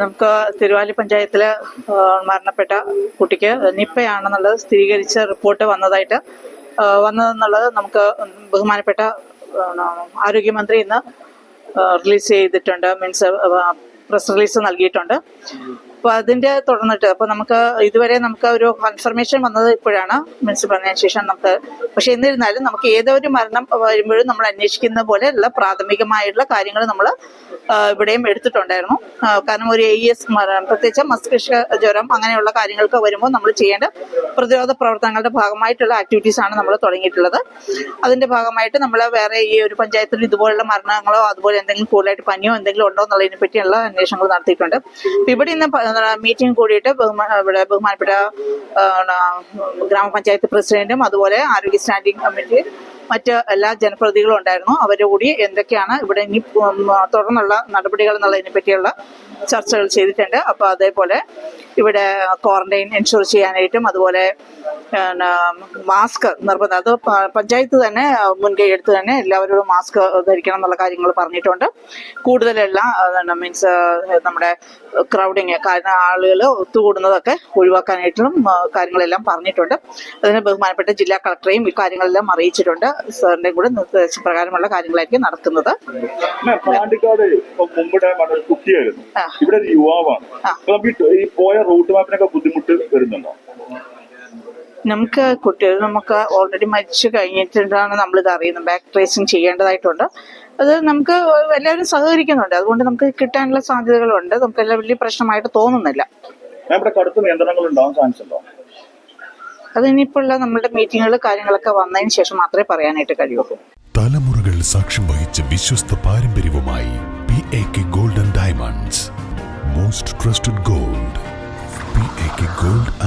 നമുക്ക് തിരുവാലി പഞ്ചായത്തിൽ മരണപ്പെട്ട കുട്ടിക്ക് നിപ്പയാണെന്നുള്ളത് സ്ഥിരീകരിച്ച റിപ്പോർട്ട് വന്നതായിട്ട് വന്നതെന്നുള്ളത് നമുക്ക് ബഹുമാനപ്പെട്ട ആരോഗ്യമന്ത്രി ഇന്ന് റിലീസ് ചെയ്തിട്ടുണ്ട് മീൻസ് പ്രസ് റിലീസ് നൽകിയിട്ടുണ്ട്. അപ്പോൾ അതിന്റെ തുടർന്നിട്ട് അപ്പോൾ നമുക്ക് ഇതുവരെ നമുക്ക് ഒരു കൺഫർമേഷൻ വന്നത് ഇപ്പോഴാണ്. മീൻസ് പറഞ്ഞതിന് ശേഷം നമുക്ക് പക്ഷെ എന്നിരുന്നാലും നമുക്ക് ഏതൊരു മരണം വരുമ്പോഴും നമ്മൾ അന്വേഷിക്കുന്ന പോലെയുള്ള പ്രാഥമികമായിട്ടുള്ള കാര്യങ്ങൾ നമ്മൾ ഇവിടെയും എടുത്തിട്ടുണ്ടായിരുന്നു. കാരണം ഒരു എ എസ് പ്രത്യേകിച്ച് മസ്തിഷ്ക ജ്വരം അങ്ങനെയുള്ള കാര്യങ്ങൾക്ക് വരുമ്പോൾ നമ്മൾ ചെയ്യേണ്ട പ്രതിരോധ പ്രവർത്തനങ്ങളുടെ ഭാഗമായിട്ടുള്ള ആക്ടിവിറ്റീസ് ആണ് നമ്മൾ തുടങ്ങിയിട്ടുള്ളത്. അതിന്റെ ഭാഗമായിട്ട് നമ്മൾ വേറെ ഈ ഒരു പഞ്ചായത്തിൽ ഇതുപോലുള്ള മരണങ്ങളോ അതുപോലെ എന്തെങ്കിലും കൂടുതലായിട്ട് പനിയോ എന്തെങ്കിലും ഉണ്ടോ എന്നുള്ളതിനെ പറ്റിയുള്ള അന്വേഷണങ്ങൾ നടത്തിയിട്ടുണ്ട്. ഇവിടെ ഇന്ന് മീറ്റിംഗ് കൂടിയിട്ട് ഇവിടെ ബഹുമാനപ്പെട്ട ഗ്രാമപഞ്ചായത്ത് പ്രസിഡന്റും അതുപോലെ ആരോഗ്യ സ്റ്റാൻഡിംഗ് കമ്മിറ്റി മറ്റ് എല്ലാ ജനപ്രതിനിധികളും ഉണ്ടായിരുന്നു. അവരുടെ കൂടി എന്തൊക്കെയാണ് ഇവിടെ ഇനി തുടർന്നുള്ള നടപടികൾ എന്നുള്ളതിനെ പറ്റിയുള്ള ചർച്ചകൾ ചെയ്തിട്ടുണ്ട്. അപ്പോൾ അതേപോലെ ഇവിടെ ക്വാറന്റൈൻ എൻഷുർ ചെയ്യാനായിട്ടും അതുപോലെ മാസ്ക് നിർബന്ധം. അത് പഞ്ചായത്ത് തന്നെ മുൻകൈ എടുത്ത് തന്നെ എല്ലാവരോടും മാസ്ക് ധരിക്കണം എന്നുള്ള കാര്യങ്ങൾ പറഞ്ഞിട്ടുണ്ട്. കൂടുതലെല്ലാം മീൻസ് നമ്മുടെ ക്രൗഡിങ് കാരണം ആളുകൾ ഒത്തുകൂടുന്നതൊക്കെ ഒഴിവാക്കാനായിട്ടും കാര്യങ്ങളെല്ലാം പറഞ്ഞിട്ടുണ്ട്. അതിന് ബഹുമാനപ്പെട്ട ജില്ലാ കളക്ടറെയും ഇക്കാര്യങ്ങളെല്ലാം കാര്യങ്ങളെല്ലാം അറിയിച്ചിട്ടുണ്ട്. സാറിന്റെയും കൂടെ നിർദ്ദേശപ്രകാരമുള്ള കാര്യങ്ങളായിരിക്കും നടക്കുന്നത്. പാണ്ടിക്കാട് കുട്ടിയായിരുന്നു. ഇവിടെ യുവാവാണ്. പോയ റൂട്ട് മാപ്പിനൊക്കെ ബുദ്ധിമുട്ട് വരുന്നുണ്ടോ? നമുക്ക് കുട്ടികൾ നമുക്ക് ഓൾറെഡി മരിച്ചു കഴിഞ്ഞിട്ടാണ് നമ്മളിത് അറിയുന്നത്. ബാക്ക് ട്രേസിങ് ചെയ്യേണ്ടതായിട്ടുണ്ട്. അത് നമുക്ക് എല്ലാവരും സഹകരിക്കുന്നുണ്ട്. അതുകൊണ്ട് നമുക്ക് കിട്ടാനുള്ള സാധ്യതകളുണ്ട്. നമുക്ക് എല്ലാം വലിയ പ്രശ്നമായിട്ട് തോന്നുന്നില്ല. കടുത്ത നിയന്ത്രണങ്ങൾ ഉണ്ടാവാൻ ചാൻസ് ഉണ്ടോ? അത് നമ്മുടെ മീറ്റിങ്ങുകൾ കാര്യങ്ങളൊക്കെ വന്നതിന് ശേഷം മാത്രമേ പറയാനായിട്ട് കഴിയുള്ളൂ തലമുറകൾ സാക്ഷ്യം വഹിച്ച വിശ്വസ്ത പാരമ്പര്യവുമായി P A K gold diamonds most trusted gold P